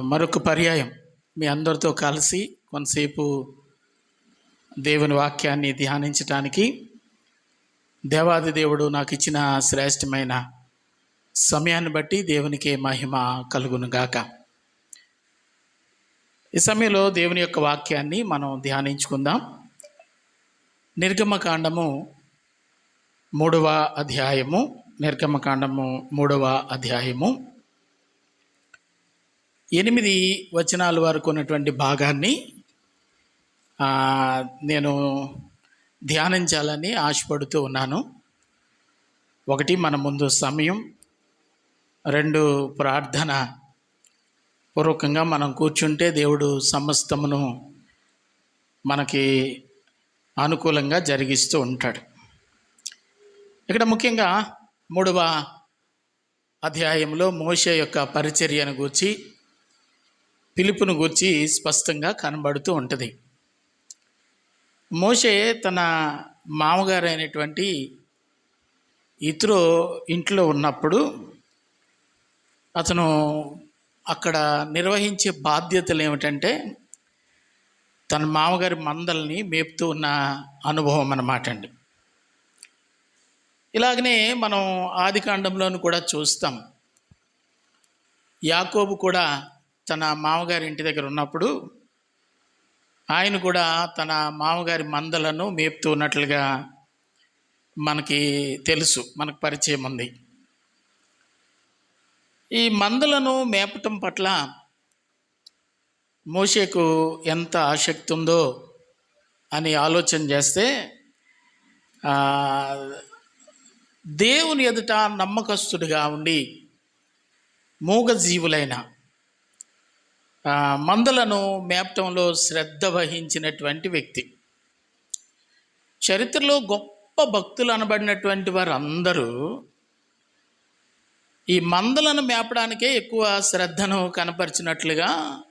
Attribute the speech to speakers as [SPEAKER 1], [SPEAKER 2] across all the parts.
[SPEAKER 1] మరొక పర్యాయం. మీ అందరితో కలిసి కొంతసేపు దేవుని వాక్యాన్ని ధ్యానించటానికి దేవాది దేవుడు నాకు ఇచ్చిన శ్రేష్టమైన సమయాన్ని బట్టి దేవునికి మహిమ కలుగును గాక. ఈ సమయంలో దేవుని యొక్క వాక్యాన్ని మనం ధ్యానించుకుందాం. నిర్గమకాండము మూడవ అధ్యాయము నిర్గమకాండము మూడవ అధ్యాయము. ఎనిమిది వచనాల వరకు ఉన్నటువంటి భాగాన్ని నేను ధ్యానించాలని ఆశపడుతూ ఉన్నాను. ఒకటి మన ముందు సమయం. రెండు ప్రార్థన. పూర్వకంగా మనం కూర్చుంటే దేవుడు సమస్తమును మనకి అనుకూలంగా జరిగిస్తూ ఉంటాడు. ఇక్కడ ముఖ్యంగా మూడవ అధ్యాయంలో మోష యొక్క పరిచర్యను గూర్చి పిలుపును గూర్చి స్పష్టంగా కనబడుతూ ఉంటుంది. మోషే తన మామగారైనటువంటి ఇతరో ఇతరు ఇంట్లో ఉన్నప్పుడు అతను అక్కడ నిర్వహించే బాధ్యతలు ఏమిటంటే తన మామగారి మందల్ని మేపుతూ ఉన్న అనుభవం అన్నమాట అండి. ఇలాగనే మనం ఆది కాండంలోను కూడా చూస్తాం. యాకోబు కూడా తన మామగారి ఇంటి దగ్గర ఉన్నప్పుడు ఆయన కూడా తన మామగారి మందలను మేపుతూ ఉన్నట్లుగా మనకి తెలుసు మనకు పరిచయం ఉంది. ఈ మందలను మేపటం పట్ల మోషేకు ఎంత ఆసక్తి ఉందో అని ఆలోచన చేస్తే దేవుని ఎదుట నమ్మకస్తుడిగా ఉండి మూగజీవులైన మందలను మేపటంలో శ్రద్ధ వహించినటువంటి వ్యక్తి. చరిత్రలో గొప్ప భక్తులు అనబడినటువంటి వారందరూ ఈ మందలను మేపడానికే ఎక్కువ శ్రద్ధను కనపరిచినట్లుగా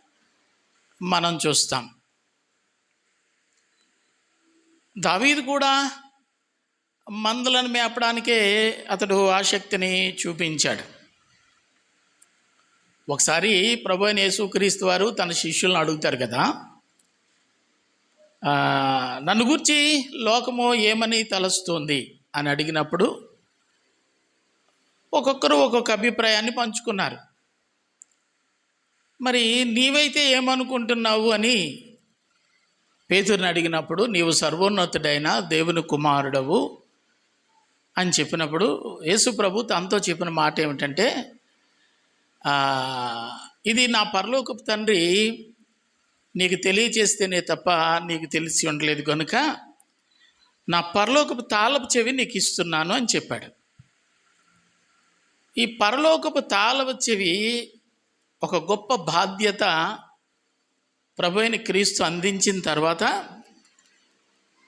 [SPEAKER 1] మనం చూస్తాం. దావీదు కూడా మందలను మేపడానికే అతడు ఆసక్తిని చూపించాడు. ఒకసారి ప్రభు అయిన యేసుక్రీస్తు వారు తన శిష్యులను అడుగుతారు కదా. నన్ను గురించి లోకము ఏమని తలస్తుంది అని అడిగినప్పుడు ఒక్కొక్కరు ఒక్కొక్క అభిప్రాయాన్ని పంచుకున్నారు. మరి నీవైతే ఏమనుకుంటున్నావు అని పేతురిని అడిగినప్పుడు నీవు సర్వోన్నతుడైన దేవుని కుమారుడవు అని చెప్పినప్పుడు యేసు ప్రభు తనతో చెప్పిన మాట ఏమిటంటే ఇది నా పరలోకపు తండ్రి నీకు తెలియచేస్తేనే తప్ప నీకు తెలిసి ఉండలేదు కనుక నా పరలోకపు తాళపు చెవి నీకు ఇస్తున్నాను అని చెప్పాడు. ఈ పరలోకపు తాళపు చెవి ఒక గొప్ప బాధ్యత ప్రభు అయిన క్రీస్తు అందించిన తర్వాత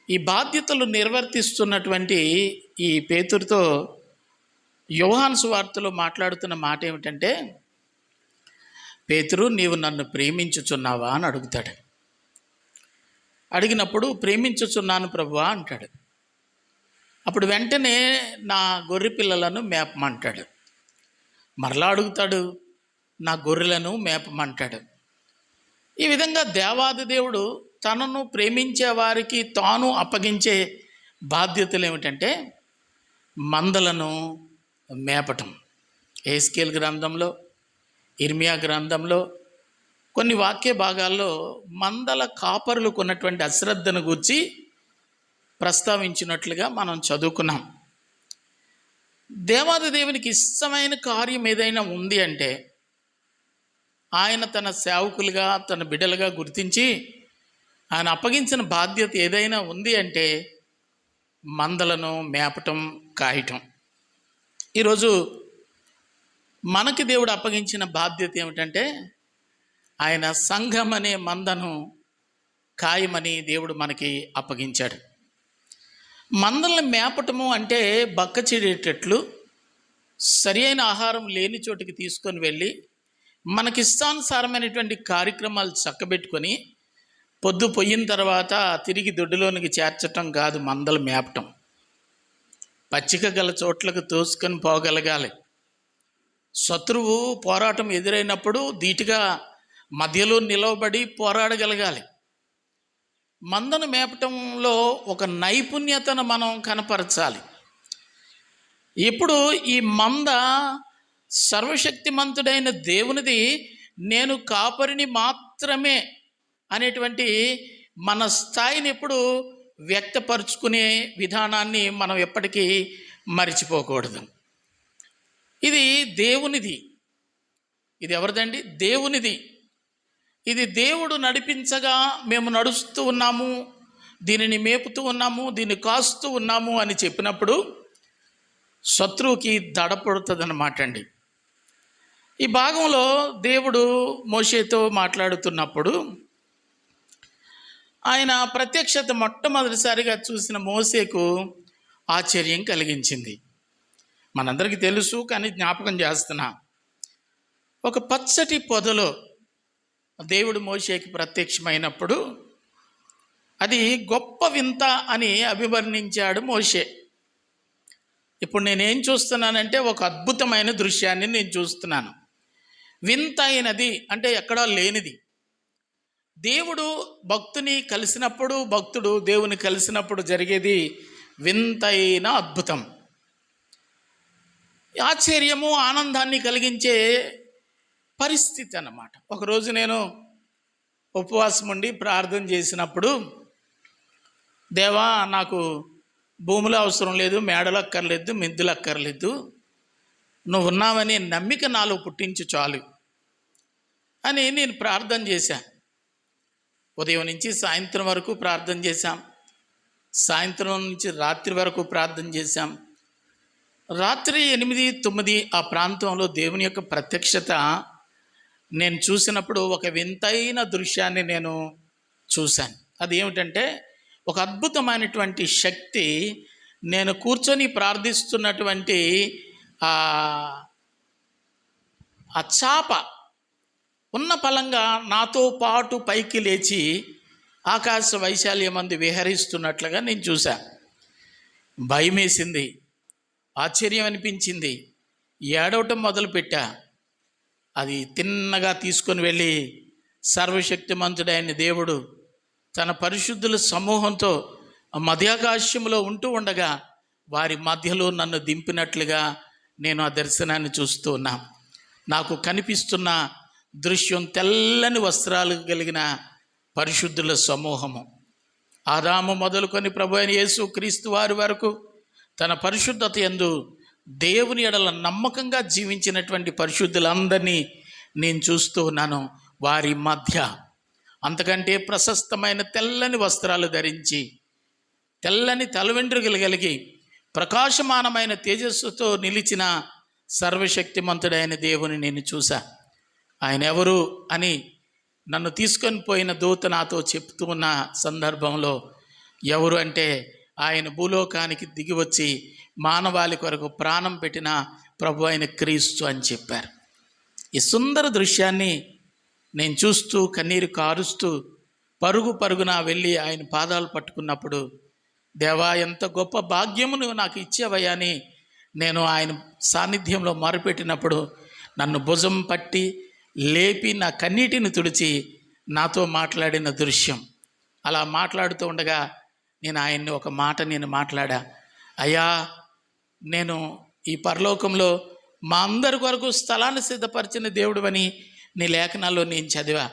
[SPEAKER 1] ఈ బాధ్యతలు నిర్వర్తిస్తున్నటువంటి ఈ పేతురితో యోహాను సువార్తలో మాట్లాడుతున్న మాట ఏమిటంటే పేతురు నీవు నన్ను ప్రేమించుచున్నావా? అని అడుగుతాడు. అడిగినప్పుడు ప్రేమించుచున్నాను ప్రభువా అంటాడు. అప్పుడు వెంటనే నా గొర్రె పిల్లలను మేపమంటాడు. మరలా అడుగుతాడు నా గొర్రెలను మేపమంటాడు. ఈ విధంగా దేవాది దేవుడు తనను ప్రేమించే వారికి తాను అప్పగించే బాధ్యతలు ఏమిటంటే మందలను మేపటం. ఏస్కేల్ గ్రంథంలో ఇర్మియా గ్రంథంలో కొన్ని వాక్య భాగాల్లో మందల కాపరులకు ఉన్నటువంటి అశ్రద్ధను గూర్చి ప్రస్తావించినట్లుగా మనం చదువుకున్నాం. దేవాది దేవునికి ఇష్టమైన కార్యం ఏదైనా ఉంది అంటే ఆయన తన సేవకులుగా తన బిడ్డలుగా గుర్తించి ఆయన అప్పగించిన బాధ్యత ఏదైనా ఉంది అంటే మందలను మేపటం కాయటం. ఈరోజు మనకి దేవుడు అప్పగించిన బాధ్యత ఏమిటంటే ఆయన సంఘం అనే మందను కాయమని దేవుడు మనకి అప్పగించాడు. మందల్ని మేపటము అంటే బక్క చెడేటట్లు సరి అయిన ఆహారం లేని చోటికి తీసుకొని వెళ్ళి మనకిష్టానుసారమైనటువంటి కార్యక్రమాలు చక్కబెట్టుకొని పొద్దు పొయ్యిన తర్వాత తిరిగి దొడ్డులోనికి చేర్చటం కాదు మందలు మేపటం. పచ్చిక గల చోట్లకు తోసుకొని పోగలగాలి. శత్రువు పోరాటం ఎదురైనప్పుడు ధీటుగా మధ్యలో నిలవబడి పోరాడగలగాలి. మందను మేపటంలో ఒక నైపుణ్యతను మనం కనపరచాలి. ఇప్పుడు ఈ మంద సర్వశక్తిమంతుడైన దేవునిది నేను కాపరిని మాత్రమే అనేటువంటి మన స్థాయిని ఎప్పుడు వ్యక్తపరుచుకునే విధానాన్ని మనం ఎప్పటికీ మర్చిపోకూడదు. ఇది దేవునిది. ఇది ఎవరిదండి? దేవునిది. ఇది దేవుడు నడిపించగా మేము నడుస్తూ ఉన్నాము దీనిని మేపుతూ ఉన్నాము దీన్ని కాస్తూ ఉన్నాము అని చెప్పినప్పుడు శత్రువుకి దడపడుతుందన్నమాట అండి ఈ భాగంలో దేవుడు మోషేతో మాట్లాడుతున్నప్పుడు ఆయన ప్రత్యక్షత మొట్టమొదటిసారిగా చూసిన మోసేకు ఆశ్చర్యం కలిగించింది. మనందరికీ తెలుసు కానీ జ్ఞాపకం చేస్తున్నా. ఒక పచ్చటి పొదలో దేవుడు మోషేకి ప్రత్యక్షమైనప్పుడు అది గొప్ప వింత అని అభివర్ణించాడు మోషే. ఇప్పుడు నేనేం చూస్తున్నానంటే ఒక అద్భుతమైన దృశ్యాన్ని నేను చూస్తున్నాను. వింత అయినది అంటే ఎక్కడా లేనిది. దేవుడు భక్తుని కలిసినప్పుడు భక్తుడు దేవుని కలిసినప్పుడు జరిగేది వింతైన అద్భుతం. ఆశ్చర్యము ఆనందాన్ని కలిగించే పరిస్థితి అన్నమాట. ఒకరోజు నేను ఉపవాసం ఉండి ప్రార్థన చేసినప్పుడు దేవా నాకు భూములు అవసరం లేదు మేడలు అక్కర్లేదు మిద్దులు అక్కర్లేదు. నువ్వు ఉన్నావని నమ్మిక నాలో పుట్టించు చాలు అని నేను ప్రార్థన చేశా. ఉదయం నుంచి సాయంత్రం వరకు ప్రార్థన చేశాం. సాయంత్రం నుంచి రాత్రి వరకు ప్రార్థన చేశాం. రాత్రి ఎనిమిది తొమ్మిది ఆ ప్రాంతంలో దేవుని యొక్క ప్రత్యక్షత నేను చూసినప్పుడు ఒక వింతైన దృశ్యాన్ని నేను చూశాను. అది ఏమిటంటే ఒక అద్భుతమైనటువంటి శక్తి నేను కూర్చొని ప్రార్థిస్తున్నటువంటి ఆ చాప ఉన్న పలంగా నాతో పాటు పైకి లేచి ఆకాశ వైశాల్యం అంది విహరిస్తున్నట్లుగా నేను చూశాను. భయమేసింది. ఆశ్చర్యం అనిపించింది ఏడవటం మొదలుపెట్టా. అది తిన్నగా తీసుకొని వెళ్ళి సర్వశక్తిమంతుడైన దేవుడు తన పరిశుద్ధుల సమూహంతో మధ్యాకాశంలో ఉంటూ ఉండగా వారి మధ్యలో నన్ను దింపినట్లుగా నేను ఆ దర్శనాన్ని చూస్తూ ఉన్నా. నాకు కనిపిస్తున్న దృశ్యం తెల్లని వస్త్రాలు కలిగిన పరిశుద్ధుల సమూహము. ఆదాము మొదలుకొని ప్రభు అయిన యేసు క్రీస్తు వారి వరకు తన పరిశుద్ధత ఎందు దేవుని ఎడల నమ్మకంగా జీవించినటువంటి పరిశుద్ధులందరినీ నేను చూస్తూ ఉన్నాను. వారి మధ్య అంతకంటే ప్రశస్తమైన తెల్లని వస్త్రాలు ధరించి తెల్లని తలవెంట్రుకలు కలిగి ప్రకాశమానమైన తేజస్సుతో నిలిచిన సర్వశక్తిమంతుడైన దేవుని నేను చూశా. ఆయన ఎవరు అని నన్ను తీసుకొని పోయిన దూత నాతో చెప్తూ ఉన్న సందర్భంలో ఎవరు అంటే ఆయన భూలోకానికి దిగివచ్చి మానవాళి కొరకు ప్రాణం పెట్టిన ప్రభు ఆయన క్రీస్తు అని చెప్పారు. ఈ సుందర దృశ్యాన్ని నేను చూస్తూ కన్నీరు కారుస్తూ పరుగు పరుగున వెళ్ళి ఆయన పాదాలు పట్టుకున్నప్పుడు దేవా ఎంత గొప్ప భాగ్యము నువ్వు నాకు ఇచ్చేవయ్యా అని నేను ఆయన సాన్నిధ్యంలో మారుపెట్టినప్పుడు నన్ను భుజం పట్టి లేపి నా కన్నీటిని తుడిచి నాతో మాట్లాడిన దృశ్యం. అలా మాట్లాడుతూ ఉండగా నేను ఆయన్ని ఒక మాట నేను మాట్లాడా అయ్యా నేను ఈ పరలోకంలో మా అందరి కొరకు స్థలాన్ని సిద్ధపరిచిన దేవుడు అని నీ లేఖనాల్లో నేను చదివా.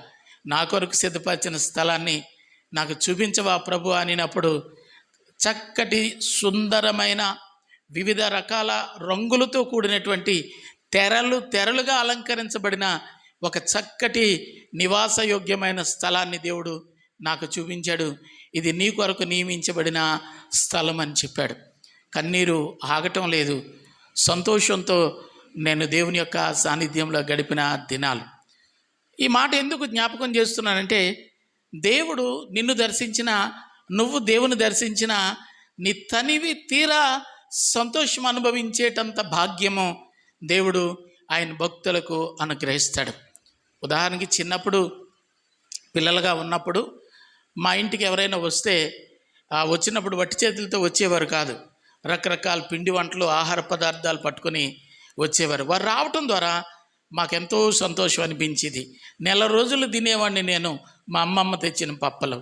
[SPEAKER 1] నా కొరకు సిద్ధపరిచిన స్థలాన్ని నాకు చూపించవా ప్రభు? అనినప్పుడు చక్కటి సుందరమైన వివిధ రకాల రంగులతో కూడినటువంటి తెరలు తెరలుగా అలంకరించబడిన ఒక చక్కటి నివాసయోగ్యమైన స్థలాన్ని దేవుడు నాకు చూపించాడు. ఇది నీ కొరకు నియమించబడిన స్థలం అని చెప్పాడు. కన్నీరు ఆగటం లేదు. సంతోషంతో నేను దేవుని యొక్క సాన్నిధ్యంలో గడిపిన దినాలు. ఈ మాట ఎందుకు జ్ఞాపకం చేస్తున్నానంటే దేవుడు నిన్ను దర్శించిన నువ్వు దేవుని దర్శించిన నీ తనివి తీరా సంతోషం అనుభవించేటంత భాగ్యము దేవుడు ఆయన భక్తులకు అనుగ్రహిస్తాడు. ఉదాహరణకి చిన్నప్పుడు పిల్లలుగా ఉన్నప్పుడు మా ఇంటికి ఎవరైనా వస్తే వచ్చినప్పుడు వట్టి చేతులతో వచ్చేవారు కాదు. రకరకాల పిండి వంటలు ఆహార పదార్థాలు పట్టుకొని వచ్చేవారు. వారు రావటం ద్వారా మాకెంతో సంతోషం అనిపించింది. నెల రోజులు తినేవాడిని నేను మా అమ్మమ్మ తెచ్చిన పప్పలు.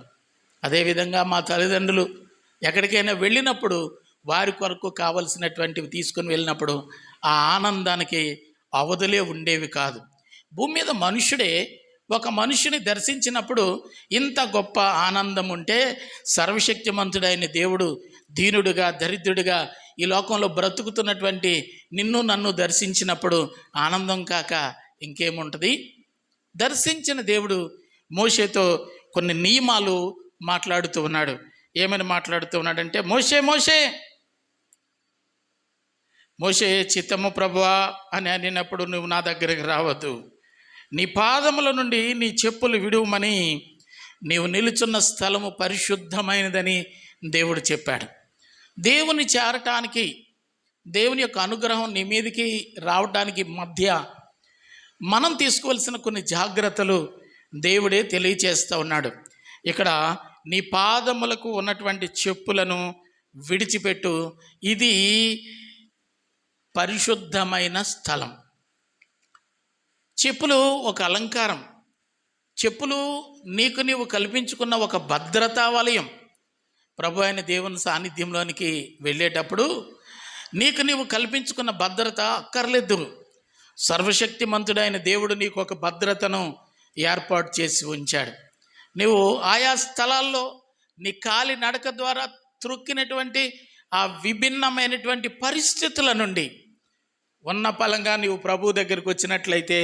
[SPEAKER 1] అదేవిధంగా మా తల్లిదండ్రులు ఎక్కడికైనా వెళ్ళినప్పుడు వారి కొరకు కావలసినటువంటివి తీసుకొని వెళ్ళినప్పుడు ఆ ఆనందానికి అవధులే ఉండేవి కాదు. భూమి మీద మనుషుడే ఒక మనుషుని దర్శించినప్పుడు ఇంత గొప్ప ఆనందం ఉంటే సర్వశక్తిమంతుడైన దేవుడు దీనుడుగా దరిద్రుడిగా ఈ లోకంలో బ్రతుకుతున్నటువంటి నిన్ను నన్ను దర్శించినప్పుడు ఆనందం కాక ఇంకేముంటుంది? దర్శించిన దేవుడు మోషేతో కొన్ని నియమాలు మాట్లాడుతూ ఉన్నాడు. ఏమని మాట్లాడుతూ ఉన్నాడంటే మోషే మోషే! మోషే చిత్తము ప్రభువా అని అనినప్పుడు నువ్వు నా దగ్గరికి రావద్దు. నీ పాదముల నుండి నీ చెప్పులు విడువమని నీవు నిలుచున్న స్థలము పరిశుద్ధమైనదని దేవుడు చెప్పాడు. దేవుని చేరటానికి దేవుని యొక్క అనుగ్రహం నీ మీదకి రావడానికి మధ్య మనం తీసుకోవాల్సిన కొన్ని జాగ్రత్తలు దేవుడే తెలియచేస్తూ ఉన్నాడు. ఇక్కడ నీ పాదములకు ఉన్నటువంటి చెప్పులను విడిచిపెట్టు. ఇది పరిశుద్ధమైన స్థలం. చెప్పులు ఒక అలంకారం. చెప్పులు నీకు నీవు కల్పించుకున్న ఒక భద్రతా వలయం. ప్రభు అయిన దేవుని సాన్నిధ్యంలోనికి వెళ్ళేటప్పుడు నీకు నీవు కల్పించుకున్న భద్రత అక్కర్లేదు సర్వశక్తిమంతుడైన దేవుడు నీకు ఒక భద్రతను ఏర్పాటు చేసి ఉంచాడు. నువ్వు ఆయా స్థలాల్లో నీ కాలి నడక ద్వారా త్రుక్కినటువంటి ఆ విభిన్నమైనటువంటి పరిస్థితుల నుండి ఉన్న పలంగా నీవు ప్రభు దగ్గరికి వచ్చినట్లయితే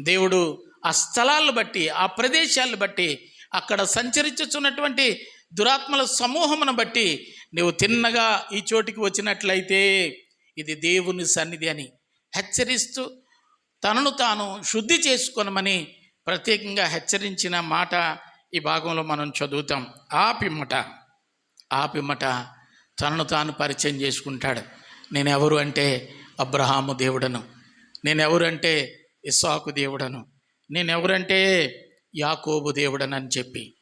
[SPEAKER 1] దేవుడు ఆ స్థలాలను బట్టి ఆ ప్రదేశాలను బట్టి అక్కడ సంచరించుచున్నటువంటి దురాత్మల సమూహమును బట్టి నీవు తిన్నగా ఈ చోటికి వచ్చినట్లయితే ఇది దేవుని సన్నిధి అని హెచ్చరిస్తూ తనను తాను శుద్ధి చేసుకోనమని ప్రత్యేకంగా హెచ్చరించిన మాట ఈ భాగంలో మనం చదువుతాం. ఆ పిమ్మట ఆ పిమ్మట తనను తాను పరిచయం చేసుకుంటాడు. నేను ఎవరు అంటే అబ్రహాము దేవుడను. నేనెవరంటే ఇస్సాకు దేవుడను. నేనెవరంటే యాకోబు దేవుడను అని చెప్పి.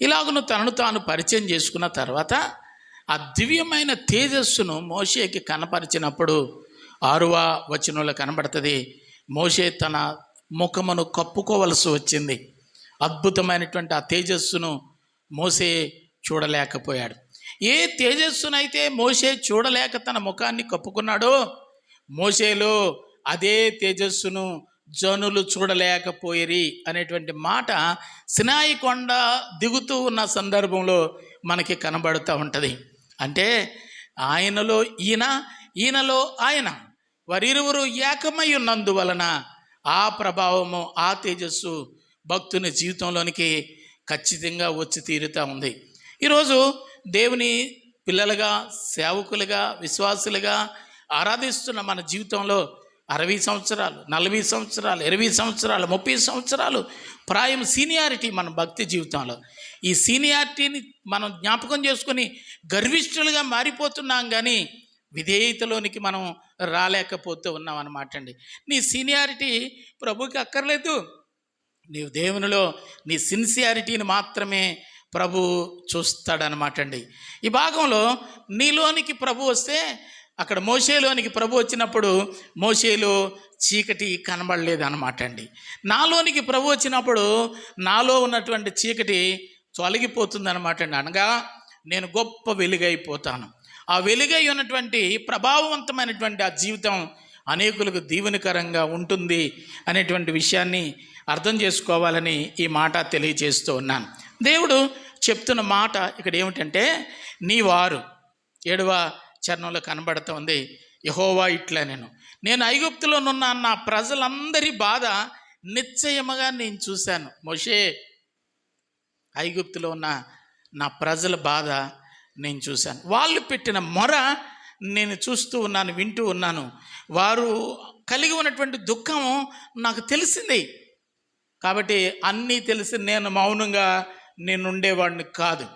[SPEAKER 1] ఇలాగను తనను తాను పరిచయం చేసుకున్న తర్వాత ఆ దివ్యమైన తేజస్సును మోషేకి కనపరిచినప్పుడు ఆరువ వచనంలో కనబడుతుంది. మోషే తన ముఖమును కప్పుకోవలసి వచ్చింది. అద్భుతమైనటువంటి ఆ తేజస్సును మోసే చూడలేకపోయాడు. ఏ తేజస్సునైతే మోసే చూడలేక తన ముఖాన్ని కప్పుకున్నాడో మోసేలో అదే తేజస్సును జనులు చూడలేకపోయిరి అనేటువంటి మాట సినాయి కొండ దిగుతూ ఉన్న సందర్భంలో మనకి కనబడుతూ ఉంటుంది. అంటే ఆయనలో ఈయన ఈయనలో ఆయన. వారిరువురు ఏకమై ఉన్నందువలన ఆ ప్రభావము ఆ తేజస్సు భక్తుని జీవితంలోనికి ఖచ్చితంగా వచ్చి తీరుతూ ఉంది. ఈరోజు దేవుని పిల్లలుగా సేవకులుగా విశ్వాసులుగా ఆరాధిస్తున్న మన జీవితంలో అరవై సంవత్సరాలు నలభై సంవత్సరాలు ఇరవై సంవత్సరాలు ముప్పై సంవత్సరాలు ప్రాయం సీనియారిటీ మన భక్తి జీవితంలో. ఈ సీనియారిటీని మనం జ్ఞాపకం చేసుకొని గర్విష్ఠులుగా మారిపోతున్నాం కానీ విధేయతలోనికి మనం రాలేకపోతూ ఉన్నాం అన్నమాట అండి. నీ సీనియారిటీ ప్రభుకి అక్కర్లేదు. నీవు దేవునిలో నీ సిన్సియారిటీని మాత్రమే ప్రభు చూస్తాడనమాట అండి. ఈ భాగంలో నీలోనికి ప్రభు వస్తే అక్కడ మోసేలోనికి ప్రభు వచ్చినప్పుడు మోసేలో చీకటి కనబడలేదు అనమాట అండి. నాలోనికి ప్రభు వచ్చినప్పుడు నాలో ఉన్నటువంటి చీకటి తొలగిపోతుంది అనమాట అండి. అనగా నేను గొప్ప వెలుగైపోతాను. ఆ వెలుగై ఉన్నటువంటి ప్రభావవంతమైనటువంటి ఆ జీవితం అనేకులకు దీవెనకరంగా ఉంటుంది అనేటువంటి విషయాన్ని అర్థం చేసుకోవాలని ఈ మాట తెలియజేస్తూ ఉన్నాను. దేవుడు చెప్తున్న మాట ఇక్కడ ఏమిటంటే నీ వారు ఏడవ చరణంలో కనబడుతోంది యహోవా ఇట్లా నేను. నేను ఐగుప్తులోనున్న నా ప్రజలందరి బాధ నిశ్చయముగా నేను చూశాను. మోషే ఐగుప్తులో ఉన్న నా ప్రజల బాధ నేను చూశాను. వాళ్ళు పెట్టిన మొర నేను చూస్తూ ఉన్నాను వింటూ ఉన్నాను. వారు కలిగి ఉన్నటువంటి దుఃఖం నాకు తెలిసింది. కాబట్టి అన్నీ తెలిసి నేను మౌనంగా నేను ఉండేవాడిని కాదు.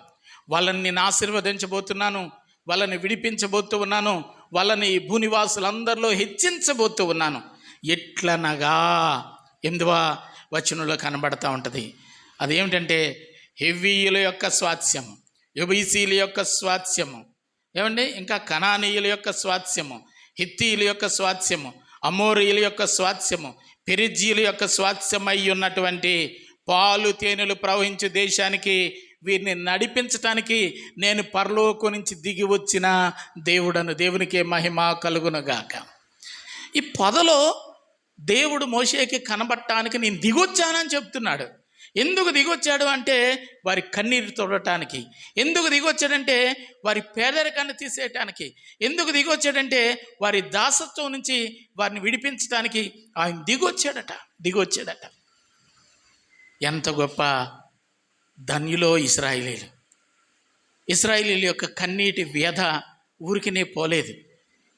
[SPEAKER 1] వాళ్ళని నేను ఆశీర్వదించబోతున్నాను. వాళ్ళని విడిపించబోతూ ఉన్నాను వాళ్ళని ఈ భూనివాసులందరిలో హెచ్చించబోతూ ఉన్నాను. ఎట్లనగా? ఎందువా? వచనంలో కనబడతా ఉంటుంది. అదేమిటంటే హెవీయుల యొక్క స్వాస్యము ఎబీసీల యొక్క స్వాస్యము ఏమండి? ఇంకా కణానీయుల యొక్క స్వాస్యము హిత్తీయుల యొక్క స్వాస్యము అమోరియుల యొక్క స్వాస్థ్యము పెరిజీల యొక్క స్వాస్థ్యమై ఉన్నటువంటి పాలు తేనెలు ప్రవహించే దేశానికి వీరిని నడిపించటానికి నేను పరలోకం నుంచి దిగి వచ్చిన దేవుడను దేవునికే మహిమ కలుగునగాక. ఈ పొదలో దేవుడు మోషేకి కనబడటానికి నేను దిగొచ్చానని చెప్తున్నాడు. ఎందుకు దిగొచ్చాడు అంటే వారి కన్నీరు తొడటానికి. ఎందుకు దిగొచ్చాడంటే వారి పేదరికాన్ని తీసేయటానికి. ఎందుకు దిగొచ్చాడంటే వారి దాసత్వం నుంచి వారిని విడిపించడానికి ఆయన దిగొచ్చాడట దిగొచ్చాడట. ఎంత గొప్ప ధన్యులో ఇస్రాయిలీలు. ఇస్రాయిలీల యొక్క కన్నీటి వ్యధ ఊరికినే పోలేదు.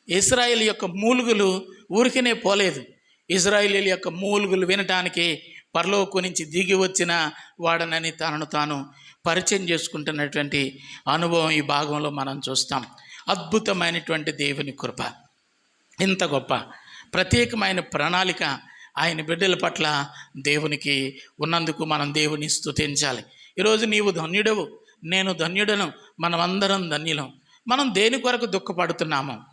[SPEAKER 1] ఇస్రాయిల్ యొక్క మూలుగులు ఊరికినే పోలేదు. ఇజ్రాయిలీల యొక్క మూలుగులు వినటానికి పరలోకు నుంచి దిగి వచ్చిన వాడనని తనను తాను పరిచయం చేసుకుంటున్నటువంటి అనుభవం ఈ భాగంలో మనం చూస్తాం. అద్భుతమైనటువంటి దేవుని కృప. ఇంత గొప్ప ప్రత్యేకమైన ప్రణాళిక ఆయన బిడ్డల పట్ల దేవునికి ఉన్నందుకు మనం దేవుని స్తుతించాలి. ఈరోజు నీవు ధన్యుడవు. నేను ధన్యుడను. మనమందరం ధన్యులం. మనం దేని కొరకు దుఃఖపడుతున్నాము?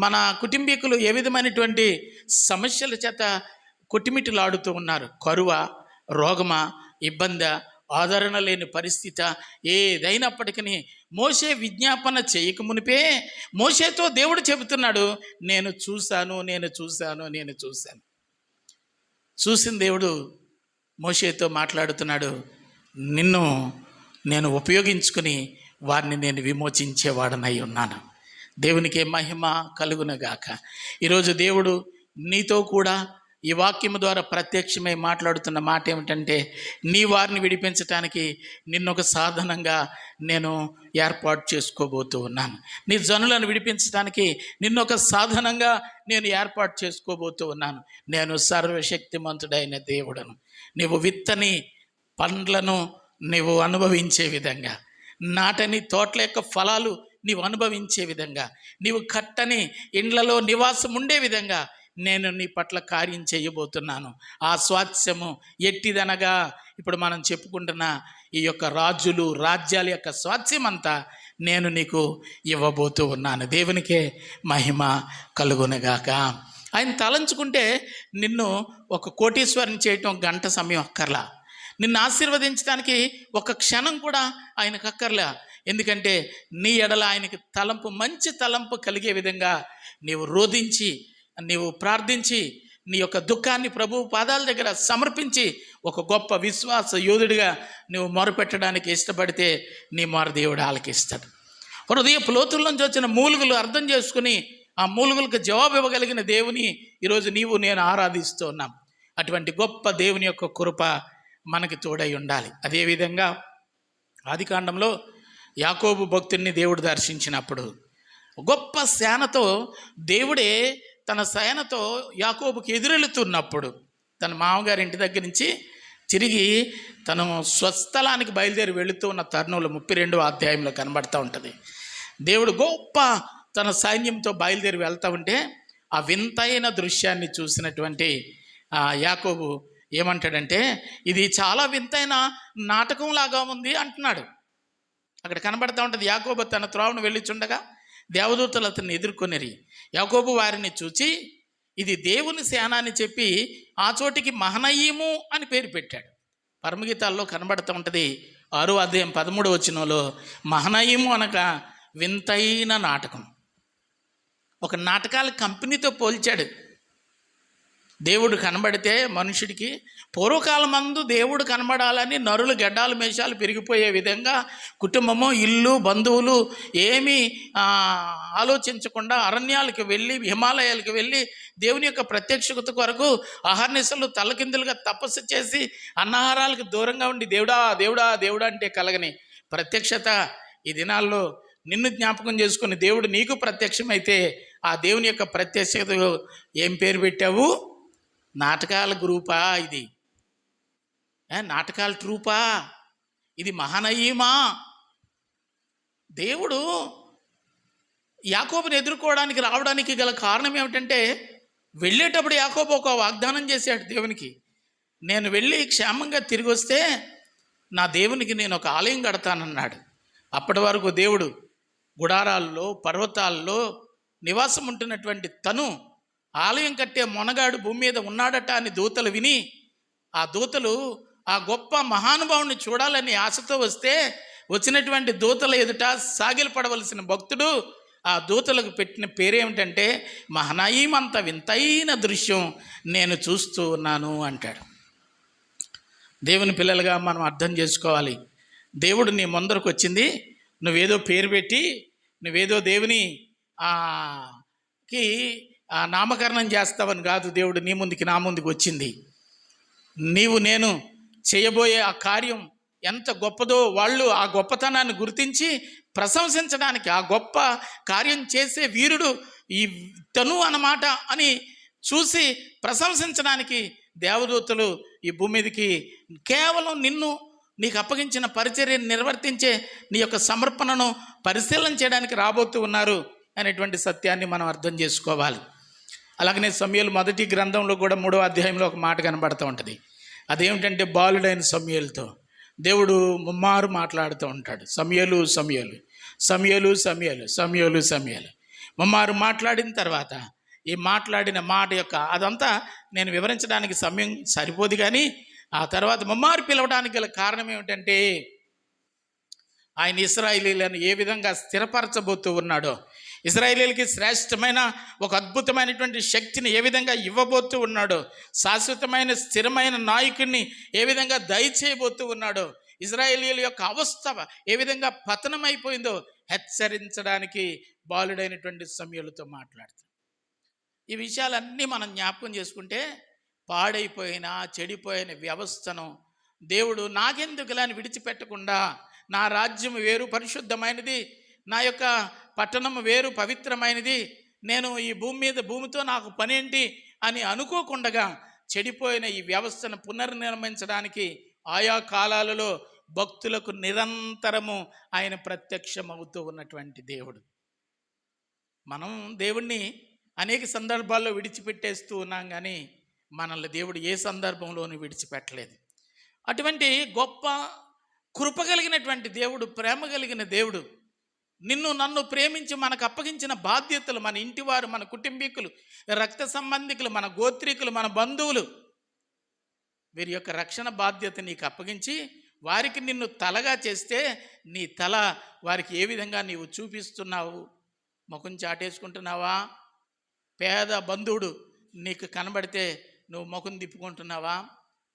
[SPEAKER 1] మన కుటుంబీకులు ఏ విధమైనటువంటి సమస్యల చేత కొట్టిమిటిలాడుతూ ఉన్నారు? కరువ రోగమా ఇబ్బంది ఆదరణ లేని పరిస్థితి ఏదైనప్పటికీ మోసే విజ్ఞాపన చేయకమునిపే మోసేతో దేవుడు చెబుతున్నాడు నేను చూశాను నేను చూశాను నేను చూశాను. చూసిన దేవుడు మోషేతో మాట్లాడుతున్నాడు నిన్ను నేను ఉపయోగించుకుని వారిని నేను విమోచించేవాడనై ఉన్నాను. దేవునికి మహిమ కలుగునగాక. ఈరోజు దేవుడు నీతో కూడా ఈ వాక్యం ద్వారా ప్రత్యక్షమై మాట్లాడుతున్న మాట ఏమిటంటే నీ వారిని విడిపించటానికి నిన్నొక సాధనంగా నేను ఏర్పాటు చేసుకోబోతూ ఉన్నాను. నీ జనులను విడిపించడానికి నిన్నొక సాధనంగా నేను ఏర్పాటు చేసుకోబోతూ ఉన్నాను. నేను సర్వశక్తిమంతుడైన దేవుడను. నీవు విత్తని పండ్లను నీవు అనుభవించే విధంగా. నాటని తోటల యొక్క ఫలాలు నీవు అనుభవించే విధంగా. నీవు కట్టని ఇండ్లలో నివాసం ఉండే విధంగా నేను నీ పట్ల కార్యం చేయబోతున్నాను. ఆ స్వాస్థ్యము ఎట్టిదనగా ఇప్పుడు మనం చెప్పుకుంటున్న ఈ యొక్క రాజులు రాజ్యాల యొక్క స్వాస్థ్యం అంతా నేను నీకు ఇవ్వబోతూ ఉన్నాను. దేవునికే మహిమ కలుగునగాక. ఆయన తలంచుకుంటే నిన్ను ఒక కోటీశ్వరిని చేయటం గంట సమయం అక్కర్లా. నిన్ను ఆశీర్వదించడానికి ఒక క్షణం కూడా ఆయనకు అక్కర్లే. ఎందుకంటే నీ ఎడల ఆయనకి తలంపు మంచి తలంపు కలిగే విధంగా నీవు రోధించి నీవు ప్రార్థించి నీ యొక్క దుఃఖాన్ని ప్రభు పాదాల దగ్గర సమర్పించి ఒక గొప్ప విశ్వాస యోధుడిగా నువ్వు మొరపెట్టడానికి ఇష్టపడితే నీ మొర దేవుడు ఆలకిస్తాడు. హృదయ లోతుల్లోంచి వచ్చిన మూలుగులు అర్థం చేసుకుని ఆ మూలుగులకు జవాబు ఇవ్వగలిగిన దేవుని ఈరోజు నీవు నేను ఆరాధిస్తూ ఉన్నాం. అటువంటి గొప్ప దేవుని యొక్క కృప మనకి తోడై ఉండాలి. అదేవిధంగా ఆదికాండంలో యాకోబు భక్తుడిని దేవుడు దర్శించినప్పుడు గొప్ప సేనతో దేవుడే తన సేనతో యాకోబుకి ఎదురెళ్తున్నప్పుడు తన మామగారి ఇంటి దగ్గర నుంచి తిరిగి తను స్వస్థలానికి బయలుదేరి వెళుతూ ఉన్న తరుణంలో ముప్పై రెండవ అధ్యాయంలో కనబడుతూ ఉంటుంది. దేవుడు గొప్ప తన సైన్యంతో బయలుదేరి వెళ్తూ ఉంటే ఆ వింతైన దృశ్యాన్ని చూసినటువంటి యాకోబు ఏమంటాడంటే ఇది చాలా వింతైన నాటకం లాగా ఉంది అంటున్నాడు. అక్కడ కనబడతా ఉంటుంది యాకోబు తన త్రోవను వెళ్ళిచుండగా దేవదూతలు అతన్ని ఎదుర్కొనిరి. యాకోబు వారిని చూచి ఇది దేవుని సేన అని చెప్పి ఆ చోటికి మహనయీము అని పేరు పెట్టాడు. పరమగీతాల్లో కనబడుతూ ఉంటుంది ఆరు అధ్యాయం పదమూడు వచ్చినలో మహనయీము అనగా వింతైన నాటకం. ఒక నాటకాల కంపెనీతో పోల్చాడు. దేవుడు కనబడితే మనుషుడికి పూర్వకాలమందు దేవుడు కనబడాలని నరులు గడ్డాలు మేషాలు పెరిగిపోయే విధంగా కుటుంబము ఇల్లు బంధువులు ఏమీ ఆలోచించకుండా అరణ్యాలకు వెళ్ళి హిమాలయాలకు వెళ్ళి దేవుని యొక్క ప్రత్యక్షత కొరకు అహర్నిశలు తలకిందులుగా తపస్సు చేసి అన్నాహారాలకు దూరంగా ఉండి దేవుడా దేవుడా దేవుడా అంటే కలగని ప్రత్యక్షత ఈ దినాల్లో నిన్ను జ్ఞాపకం చేసుకుని దేవుడు నీకు ప్రత్యక్షమైతే ఆ దేవుని యొక్క ప్రత్యక్షత ఏం పేరు పెట్టావు? నాటకాల గ్రూపా ఇది. ఏ, నాటకాల ట్రూపా? ఇది మహానయీమా? దేవుడు యాకోబుని ఎదుర్కోవడానికి రావడానికి గల కారణం ఏమిటంటే వెళ్ళేటప్పుడు యాకోబు ఒక వాగ్దానం చేశాడు దేవునికి. నేను వెళ్ళి క్షేమంగా తిరిగి వస్తే నా దేవునికి నేను ఒక ఆలయం కడతానన్నాడు. అప్పటి వరకు దేవుడు గుడారాల్లో పర్వతాల్లో నివాసం ఉంటున్నటువంటి తను ఆలయం కట్టే మొనగాడు భూమి మీద ఉన్నాడట అని దూతలు విని ఆ దూతలు ఆ గొప్ప మహానుభావుని చూడాలని ఆశతో వస్తే వచ్చినటువంటి దూతల ఎదుట సాగిలపడవలసిన భక్తుడు ఆ దూతలకు పెట్టిన పేరేమిటంటే మహనయీమంత వింతైన దృశ్యం నేను చూస్తూ ఉన్నాను అంటాడు. దేవుని పిల్లలుగా మనం అర్థం చేసుకోవాలి. దేవుడు నీ ముందరకు వచ్చింది నువ్వేదో పేరు పెట్టి నువ్వేదో దేవుని కి నామకరణం చేస్తావని కాదు దేవుడు నీ ముందుకి నా ముందుకు వచ్చింది. నీవు నేను చేయబోయే ఆ కార్యం ఎంత గొప్పదో వాళ్ళు ఆ గొప్పతనాన్ని గుర్తించి ప్రశంసించడానికి ఆ గొప్ప కార్యం చేసే వీరుడు ఈ తను అన్నమాట అని చూసి ప్రశంసించడానికి దేవదూతలు ఈ భూమి మీదకి కేవలం నిన్ను నీకు అప్పగించిన పరిచర్యను నిర్వర్తించే నీ యొక్క సమర్పణను పరిశీలన చేయడానికి రాబోతూ ఉన్నారు అనేటువంటి సత్యాన్ని మనం అర్థం చేసుకోవాలి. అలాగనే సమయలు మొదటి గ్రంథంలో కూడా మూడో అధ్యాయంలో ఒక మాట కనబడుతూ ఉంటుంది. అదేమిటంటే బాలుడైన సమయలతో దేవుడు ముమ్మారు మాట్లాడుతూ ఉంటాడు. సమయలు సమయలు సమయలు సమయలు సమయలు సమయలు. ముమ్మారు మాట్లాడిన తర్వాత ఈ మాట్లాడిన మాట యొక్క అదంతా నేను వివరించడానికి సమయం సరిపోదు కానీ ఆ తర్వాత ముమ్మారు పిలవడానికి గల కారణం ఏమిటంటే ఆయన ఇస్రాయిలీలను ఏ విధంగా స్థిరపరచబోతూ ఉన్నాడో ఇజ్రాయేలీలకి శ్రేష్టమైన ఒక అద్భుతమైనటువంటి శక్తిని ఏ విధంగా ఇవ్వబోతూ ఉన్నాడో శాశ్వతమైన స్థిరమైన నాయకుడిని ఏ విధంగా దయచేయబోతూ ఉన్నాడో ఇజ్రాయేలీల యొక్క అవస్థ ఏ విధంగా పతనమైపోయిందో హెచ్చరించడానికి బాలుడైనటువంటి సమయాలతో మాట్లాడుతాడు. ఈ విషయాలన్నీ మనం జ్ఞాపకం చేసుకుంటే పాడైపోయిన చెడిపోయిన వ్యవస్థను దేవుడు నాకెందుకులా విడిచిపెట్టకుండా నా రాజ్యం వేరు పరిశుద్ధమైనది నా యొక్క పట్టణం వేరు పవిత్రమైనది. నేను ఈ భూమి మీద భూమితో నాకు పనేంటి అని అనుకోకుండగా చెడిపోయిన ఈ వ్యవస్థను పునర్నిర్మించడానికి ఆయా కాలాలలో భక్తులకు నిరంతరము ఆయన ప్రత్యక్షమవుతూ ఉన్నటువంటి దేవుడు. మనం దేవుణ్ణి అనేక సందర్భాల్లో విడిచిపెట్టేస్తూ ఉన్నాం కానీ మనల్ని దేవుడు ఏ సందర్భంలోనూ విడిచిపెట్టలేదు. అటువంటి గొప్ప కృప కలిగినటువంటి దేవుడు ప్రేమ కలిగిన దేవుడు నిన్ను నన్ను ప్రేమించి మనకు అప్పగించిన బాధ్యతలు మన ఇంటివారు మన కుటుంబీకులు రక్త సంబంధికులు మన గోత్రికులు మన బంధువులు. వీరి యొక్క రక్షణ బాధ్యత నీకు అప్పగించి వారికి నిన్ను తలగా చేస్తే నీ తల వారికి ఏ విధంగా నీవు చూపిస్తున్నావు? ముఖం చాటేసుకుంటున్నావా? పేద బంధువుడు నీకు కనబడితే నువ్వు ముఖం తిప్పుకుంటున్నావా?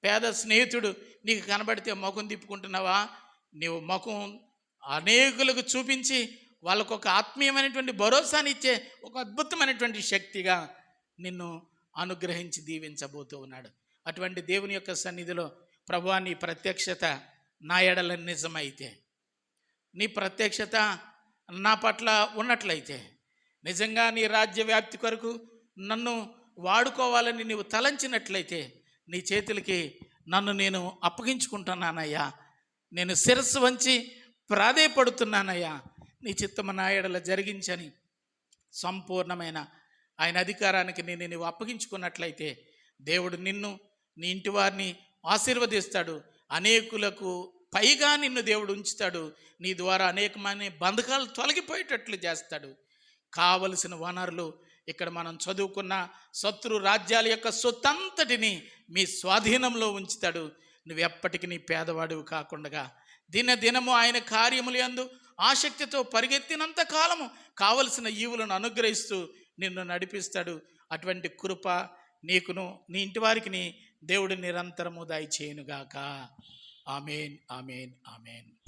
[SPEAKER 1] పేద స్నేహితుడు నీకు కనబడితే ముఖం తిప్పుకుంటున్నావా? నీవు ముఖం అనేకులకు చూపించి వాళ్ళకు ఒక ఆత్మీయమైనటువంటి భరోసానిచ్చే ఒక అద్భుతమైనటువంటి శక్తిగా నిన్ను అనుగ్రహించి దీవించబోతూ ఉన్నాడు. అటువంటి దేవుని యొక్క సన్నిధిలో ప్రభువా నీ ప్రత్యక్షత నా ఎడల నిజమైతే నీ ప్రత్యక్షత నా పట్ల ఉన్నట్లయితే నిజంగా నీ రాజ్య వ్యాప్తి కొరకు నన్ను వాడుకోవాలని నీవు తలంచినట్లయితే నీ చేతులకి నన్ను నేను అప్పగించుకుంటున్నానయ్యా. నేను శిరస్సు వంచి ప్రాధేయపడుతున్నానయ్యా. నీ చిత్తము నా ఎడల జరిగించని సంపూర్ణమైన ఆయన అధికారానికి నేను నువ్వు అప్పగించుకున్నట్లయితే దేవుడు నిన్ను నీ ఇంటి వారిని ఆశీర్వదిస్తాడు. అనేకులకు పైగా నిన్ను దేవుడు ఉంచుతాడు. నీ ద్వారా అనేకమైన బంధకాలు తొలగిపోయేటట్లు చేస్తాడు. కావలసిన వనరులు ఇక్కడ మనం చదువుకున్న శత్రు రాజ్యాల యొక్క సొత్తంతటిని మీ స్వాధీనంలో ఉంచుతాడు. నువ్వు ఎప్పటికీ నీ పేదవాడివి కాకుండా దిన దినము ఆయన కార్యములు ఎందు ఆసక్తితో పరిగెత్తినంత కాలము కావలసిన ఈవులను అనుగ్రహిస్తూ నిన్ను నడిపిస్తాడు. అటువంటి కృప నీకును నీ ఇంటి వారికి దేవుడు నిరంతరము దయచేయునుగాక. Amen amen amen.